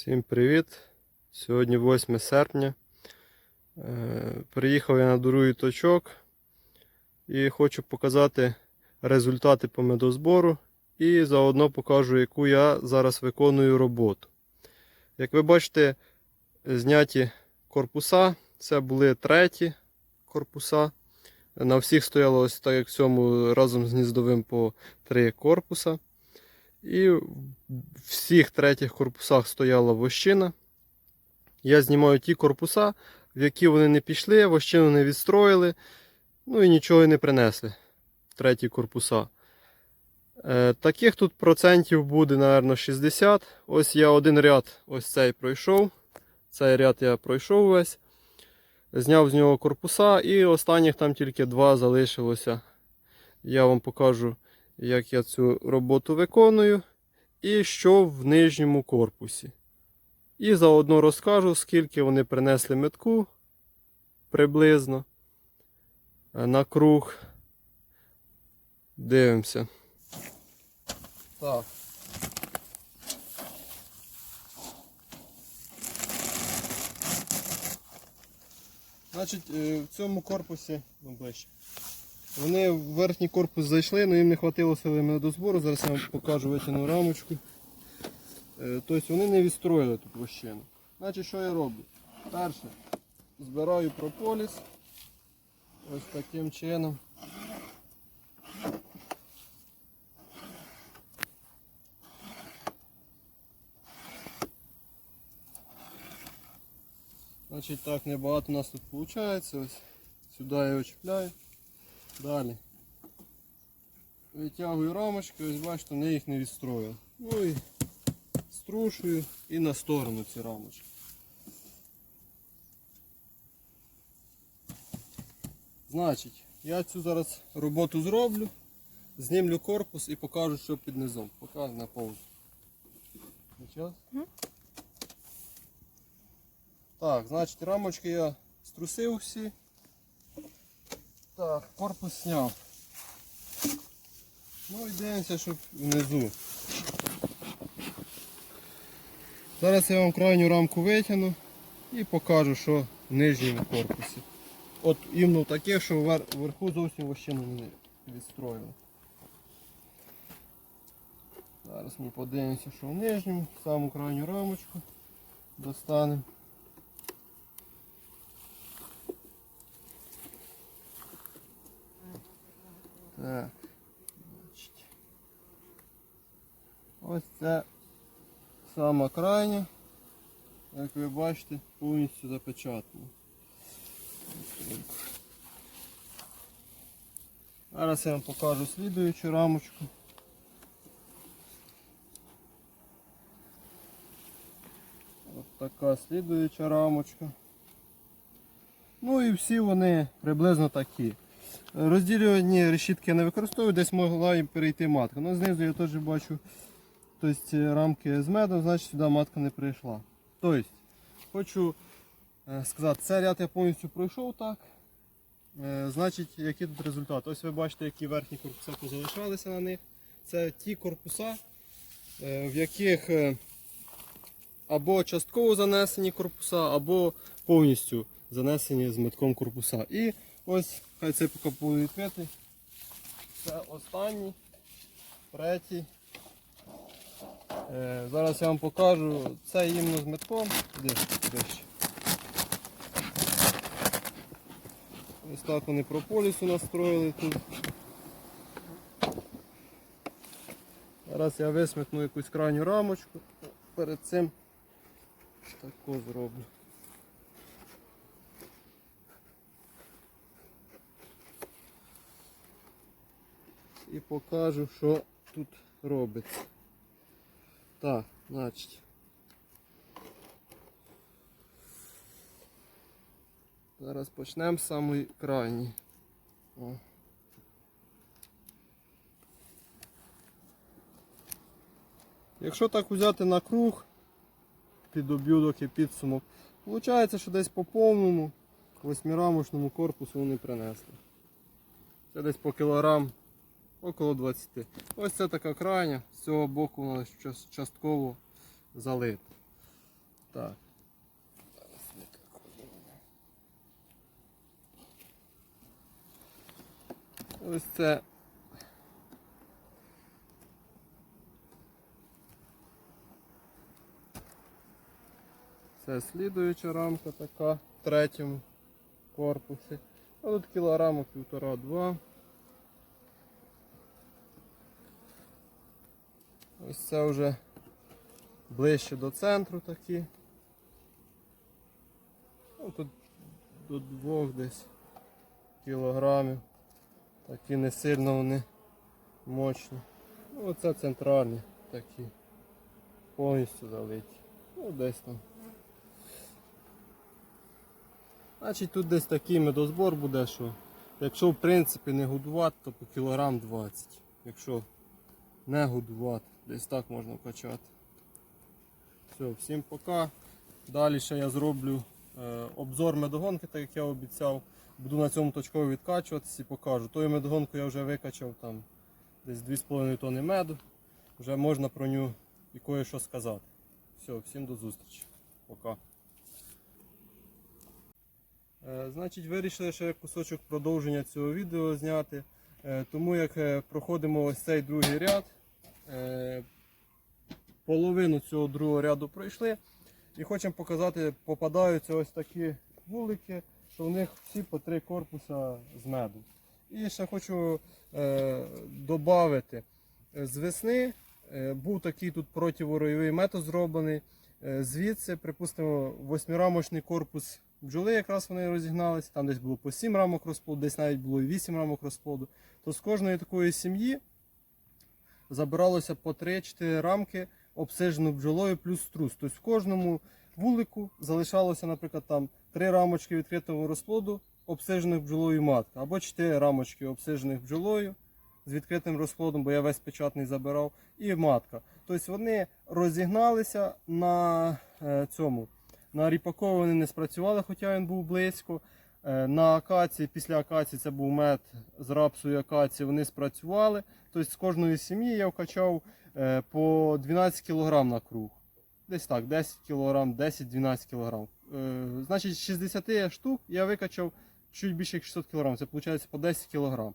Всім привіт! Сьогодні 8 серпня. Е, Приїхав я на дурую точок і хочу показати результати по медозбору і заодно покажу, яку я зараз виконую роботу. Як ви бачите, зняті корпуса, це були треті корпуса. На всіх стояло ось так, як в цьому разом з гніздовим по три корпуса. І в всіх третіх корпусах стояла вощина. Я знімаю ті корпуса, в які вони не пішли, вощину не відстроїли, ну і нічого не принесли. Треті корпуса. Е, таких тут процентів буде, напевно, 60. Ось я один ряд ось цей пройшов. Цей ряд я пройшов весь. Зняв з нього корпуса і останніх там тільки два залишилося. Я вам покажу як я цю роботу виконую, і що в нижньому корпусі. І заодно розкажу, скільки вони принесли метку приблизно е, на круг. Дивимося. Так. Значить, е, в цьому корпусі, ну ближче. Вони в верхній корпус зайшли, але їм не вистачило сили медозбору. Зараз я вам покажу витягну рамочку. Е, Тобто вони не відстроїли тут вощину. Значить, що я роблю? Перше, збираю прополіс. Ось таким чином. Значить так небагато у нас тут виходить. Ось сюди я його чіпляю. Далі. Витягую рамочки, ось бачите, вони їх не відстроїли. Ну і струшую і на сторону ці рамочки. Значить, я цю зараз роботу зроблю, знімлю корпус і покажу, що під низом. Покажу на паузу. Так, значить рамочки я струсив всі. Так, корпус зняв. Ну і дивимося, щоб внизу. Зараз я вам крайню рамку витягну і покажу, що в нижньому корпусі. От іменно таке, що вверху зовсім вощину не відстроїли. Зараз ми подивимося, що в нижньому, саму крайню рамочку достанемо. Ось це сама крайня, як ви бачите, повністю запечатана. Зараз я вам покажу слідуючу рамочку. Ось така слідуюча рамочка. Ну і всі вони приблизно такі. Розділювані решітки не використовую, десь могла і перейти матка. Ну, знизу я теж бачу тобто, рамки з медом, значить сюди матка не прийшла. Тобто, хочу е, сказати, цей ряд я повністю пройшов так. Е, Значить, які тут результати? Ось ви бачите, які верхні корпуса позалишалися на них. Це ті корпуса, е, в яких е, або частково занесені корпуса, або повністю занесені з метком корпуса. І ось, хай це поки буде відкритий. Це останній, третій. Е, зараз я вам покажу. Це іменно з метком. Де? Дещо. Ось так вони прополісу настроїли тут. Зараз я висмикну якусь крайню рамочку. Перед цим таку зроблю. І покажу, що тут робиться. Так, значить. Зараз почнемо з самої крайньої. Якщо так взяти на круг, під об'юдок і підсумок, виходить, що десь по повному восьмирамочному корпусу вони принесли. Це десь по кілограм, около 20. Ось це така крайня, з цього боку вона частково залита. Так. Ось це. Це слідуюча рамка така в третьому корпусі. А тут кілограму півтора-два. Ось це вже ближче до центру такі. Ну, тут до двох десь кілограмів. Такі не сильно вони мощні. Ну, оце центральні такі. Повністю залиті. Ну, десь там. Значить тут десь такий медозбор буде, що якщо в принципі не годувати, то по кілограм 20. Якщо не годувати, десь так можна качати. Все, всім пока. Далі ще я зроблю е, обзор медогонки, так як я обіцяв. Буду на цьому точково відкачуватися і покажу. Тою медогонку я вже викачав там десь 2,5 тонни меду. Вже можна про нього і кое-що сказати. Все, всім до зустрічі. Пока. Е, Значить, вирішили ще кусочок продовження цього відео зняти. Е, Тому як е, проходимо ось цей другий ряд, половину цього другого ряду пройшли. І хочемо показати, попадаються ось такі вулики, що в них всі по три корпуса з меду. І ще хочу е, додати, з весни е, був такий тут противоройовий метод зроблений. Е, Звідси, припустимо, восьмирамочний корпус бджоли, якраз вони розігналися, там десь було по 7 рамок розплоду, десь навіть було і 8 рамок розплоду. То з кожної такої сім'ї забиралося по 3-4 рамки обсижену бджолою плюс струс. Тобто в кожному вулику залишалося, наприклад, там 3 рамочки відкритого розплоду, обсижених бджолою матка, або 4 рамочки обсижених бджолою з відкритим розплодом, бо я весь печатний забирав, і матка. Тобто вони розігналися на е, цьому. На ріпакові вони не спрацювали, хоча він був близько. Е, На акації, після акації це був мед з рапсу і акації, вони спрацювали. Тобто з кожної сім'ї я вкачав е, по 12 кг на круг. Десь так, 10 кг, 10-12 кг. Значить, з 60 штук я викачав чуть більше як 600 кг. Це виходить по 10 кг.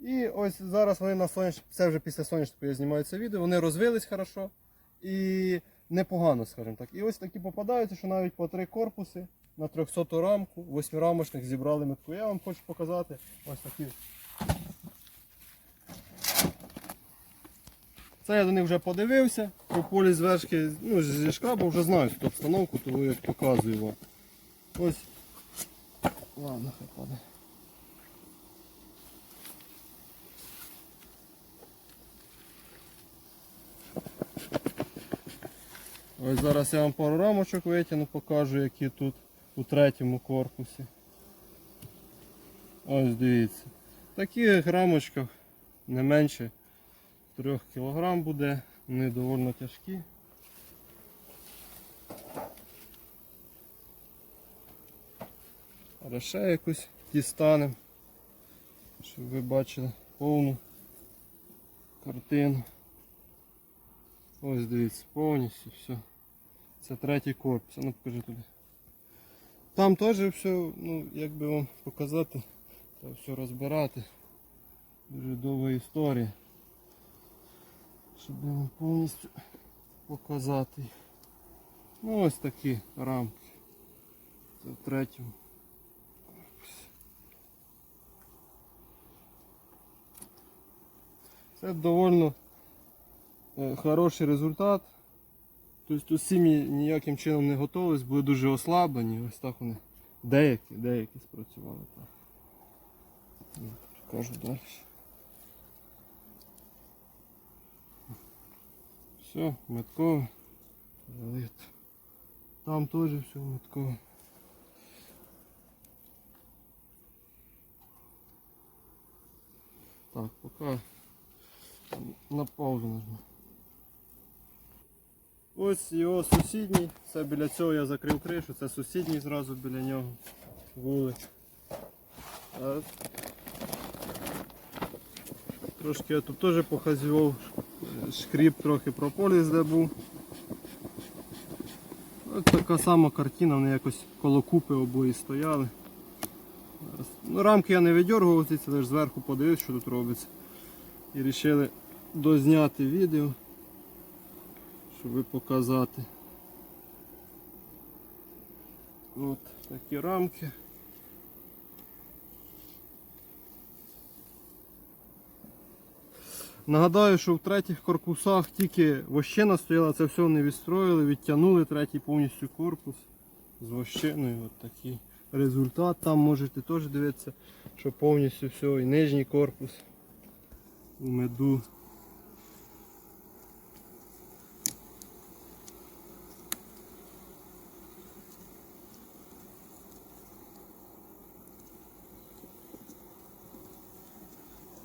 І ось зараз вони на сонячку, це вже після сонячного я знімаю це відео, вони розвились хорошо і непогано, скажімо так. І ось такі попадаються, що навіть по три корпуси на 300 рамку, восьмирамочних зібрали метку. Я вам хочу показати ось такі. Це я до них вже подивився, по полі звершки, ну, зі шкрабу вже знаю цю обстановку, тому я показую вам. Ось. Ладно, хай падає. Ось зараз я вам пару рамочок витягну, покажу, які тут у третьому корпусі. Ось дивіться. В таких рамочках не менше 3 кг буде, вони доволі тяжкі. Зараз ще якусь дістанемо, щоб ви бачили повну картину. Ось дивіться, повністю все. Це третій корпус, ну покажи туди. Там теж все, ну як би вам показати, треба все розбирати. Дуже довга історія. Щоб вам повністю показати. Ну ось такі рамки. Це в третьому. Це довольно е, хороший результат. Тобто сім'ї ніяким чином не готовились, були дуже ослаблені. Ось так вони деякі, деякі спрацювали так. Покажу далі. Все, меткове. Залито. Там теж все меткове. Так, поки на паузу нажму. Ось його сусідній, це біля цього я закрив кришу, це сусідній зразу біля нього вулик. А Трошки я тут теж похазював, Шкріп трохи прополіс де був. Ось така сама картина, вони якось коло купи обої стояли. Ну, рамки я не видергував, це лише зверху подивився, що тут робиться. І вирішили дозняти відео, щоб показати. От такі рамки. Нагадаю, що в третіх корпусах тільки вощина стояла, це все не відстроїли, відтягнули третій повністю корпус з вощиною. От такий результат. Там можете теж дивитися, що повністю все, і нижній корпус у меду.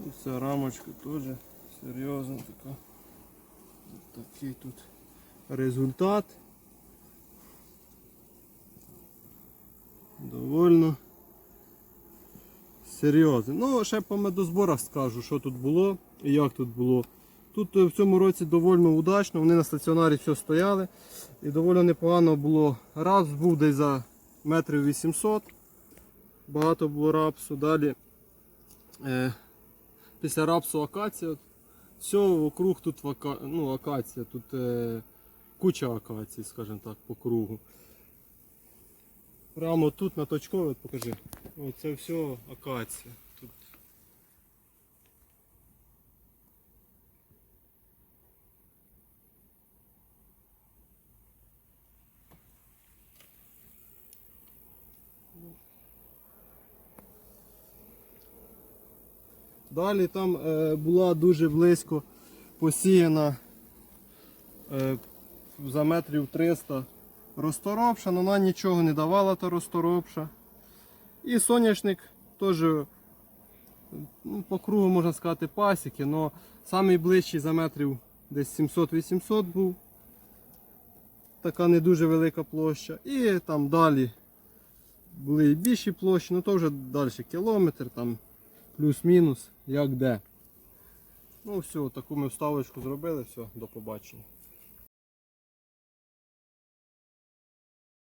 І ця рамочка теж серйозна така. Такий тут результат. Довольно серйозний. Ну, ще по медозборах скажу, що тут було і як тут було. Тут е, в цьому році доволі удачно, вони на стаціонарі все стояли. І доволі непогано було. Раз був десь за метрів 800. Багато було рапсу. Далі е, після рапсу акація. Все вокруг тут ака... ну, акація, тут е, куча акацій, скажімо так, по кругу. Прямо тут на точкові, от покажи. Оце все акація. Тут Далі там е, була дуже близько посіяна е, за метрів 300 розторопша, але вона нічого не давала та розторопша. І соняшник теж ну, по кругу можна сказати пасіки, але найближчий за метрів десь 700-800 був. Така не дуже велика площа. І там далі були і більші площі, ну то вже далі кілометр, там плюс-мінус, як де. Ну все, таку ми вставочку зробили, все, до побачення.